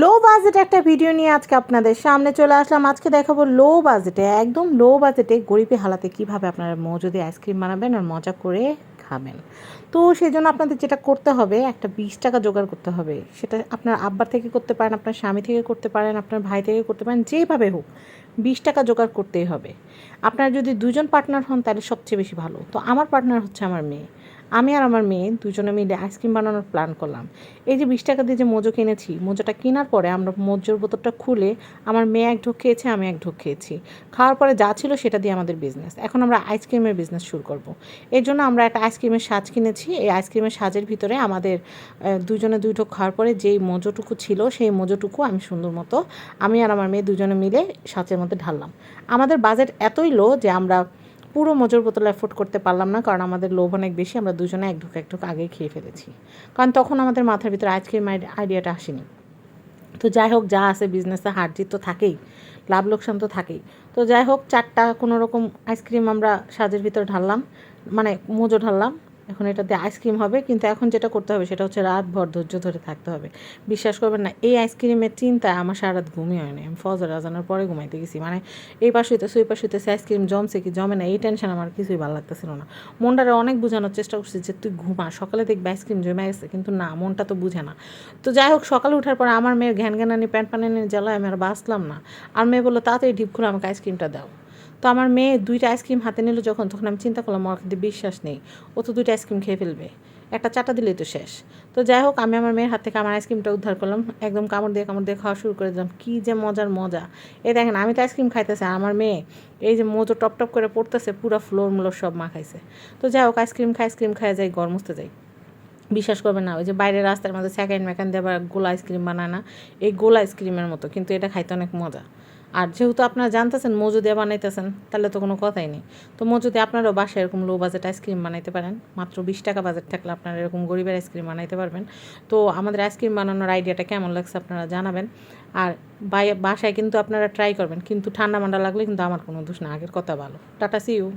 লো বাজেটে একটা ভিডিও নিয়ে আজকে আপনাদের সামনে চলে আসলাম। আজকে দেখাবো লো বাজেটে, একদম লো বাজেটে গরিবে হালাতে কীভাবে আপনারা মজুদি আইসক্রিম বানাবেন আর মজা করে খাবেন। তো সেই জন্য আপনাদের যেটা করতে হবে, একটা বিশ টাকা জোগাড় করতে হবে। সেটা আপনার আব্বার থেকে করতে পারেন, আপনার স্বামী থেকে করতে পারেন, আপনার ভাই থেকে করতে পারেন, যেভাবে হোক। বিশ টাকা জোগাড় করতেই হবে। আপনারা যদি দুজন পার্টনার হন, তাহলে সবচেয়ে বেশি ভালো। তো আমার পার্টনার হচ্ছে আমার মেয়ে। আমি আর আমার মেয়ে দুজনে মিলে আইসক্রিম বানানোর প্ল্যান করলাম। এই যে বিশ টাকা দিয়ে যে মোজো কিনেছি, মোজোটা কেনার পরে আমরা মোজোর বোতলটা খুলে আমার মেয়ে এক ঢোক খেয়েছে, আমি এক ঢোক খেয়েছি। খাওয়ার পরে যা ছিল সেটা দিয়ে আমাদের বিজনেস এখন আমরা আইসক্রিমের বিজনেস শুরু করব। এর জন্য আমরা একটা আইসক্রিমের সাজ কিনেছি। এই আইসক্রিমের সাজের ভিতরে আমাদের দুজনে দুই ঢোক খাওয়ার পরে যেই মোজোটুকু ছিল, সেই মোজোটুকু আমি সুন্দর মতো, আমি আর আমার মেয়ে দুজনে মিলে সাজের মধ্যে ঢাললাম। আমাদের বাজেট এতই লো যে আমরা পুরো মজুর বোতল অ্যাফোর্ড করতে পারলাম না, কারণ আমাদের লোভ অনেক বেশি, আমরা দুজনে এক ঢুক এক ঢুক আগেই খেয়ে ফেলেছি। কারণ তখন আমাদের মাথার ভিতরে আইসক্রিম আইডিয়াটা আসেনি। তো যাই হোক, যা আছে বিজনেসে হার জিত তো থাকেই, লাভ লোকসান তো থাকেই। তো যাই হোক, চারটা কোনো রকম আইসক্রিম আমরা সাজের ভিতর ঢাললাম মানে মোজো ঢাললাম। এখন এটাতে আইসক্রিম হবে, কিন্তু এখন যেটা করতে হবে সেটা হচ্ছে রাত ভর ধৈর্য ধরে থাকতে হবে। বিশ্বাস করবেন না, এই আইসক্রিমের চিন্তায় আমার সারা রাত ঘুমিয়ে হয়নি আমি ফজর আজানোর পরে ঘুমাইতে গেছি। মানে এই পাশে হইতেছে ওই পাশে হইতেছে আইসক্রিম জমছে কি জমে না, এই টেনশন আমার কিছুই ভালো লাগতেছিল না। মনটারে অনেক বোঝানোর চেষ্টা করছি যে, তুই ঘুমা, সকালে দেখবি আইসক্রিম জমে গেছে। কিন্তু না, মনটা তো বুঝে না। তো যাই হোক, সকালে ওঠার পরে আমার মেয়ের ঘ্যান ঘ্যানানি, প্যান্ট প্যান্টানি জ্বালায় আমি আর বাঁচলাম না। আর মেয়ে বলল, তাড়াতাড়ি ঢিপ খুলে আমাকে আইসক্রিমটা দাও। তো আমার মেয়ে দুইটা আইসক্রিম হাতে নিল যখন, তখন আমি চিন্তা করলাম আমার কিন্তু বিশ্বাস নেই। ও তো দুইটা আইসক্রিম খেয়ে ফেলবে। একটা চাটা দিলেই তো শেষ। তো যাই হোক, আমি আমার মেয়ের হাত থেকে আমার আইসক্রিমটা উদ্ধার করলাম। একদম কামড় দিয়ে কামড় দিয়ে খাওয়া শুরু করে দিলাম। কী যে মজার মজা। এই দেখেন, আমি তো আইসক্রিম খাইতেছি আমার মেয়ে এই যে মোজো টপ টপ করে পড়তেছে পুরো ফ্লোর মুলোর সব মা খাইছে তো যাই হোক, আইসক্রিম খাই আইসক্রিম খাই, যাই গরম মুছতে যাই। বিশ্বাস করবে না, ওই যে বাইরের রাস্তার মধ্যে সেকেন্ড ম্যাকান দিয়ে আবার গোলা আইসক্রিম বানায় না। এই গোলা আইসক্রিমের মতো, কিন্তু এটা খাইতে অনেক মজা। আর যেহেতু আপনারা জানতেছেন, মজু দিয়ে বানাইতেছেন, তাহলে তো কোনো কথাই নেই। তো মজুদে আপনারাও বাসায় এরকম লো বাজেট আইসক্রিম বানাইতে পারেন। মাত্র বিশ টাকা বাজেট থাকলে আপনারা এরকম গরিবের আইসক্রিম বানাইতে পারবেন। তো আমাদের আইসক্রিম বানানোর আইডিয়াটা কেমন লাগছে আপনারা জানাবেন। আর বাসায় কিন্তু আপনারা ট্রাই করবেন, কিন্তু ঠান্ডা মান্ডা লাগলে কিন্তু আমার কোনো দোষ না। আগের কথা ভালো। Tata C you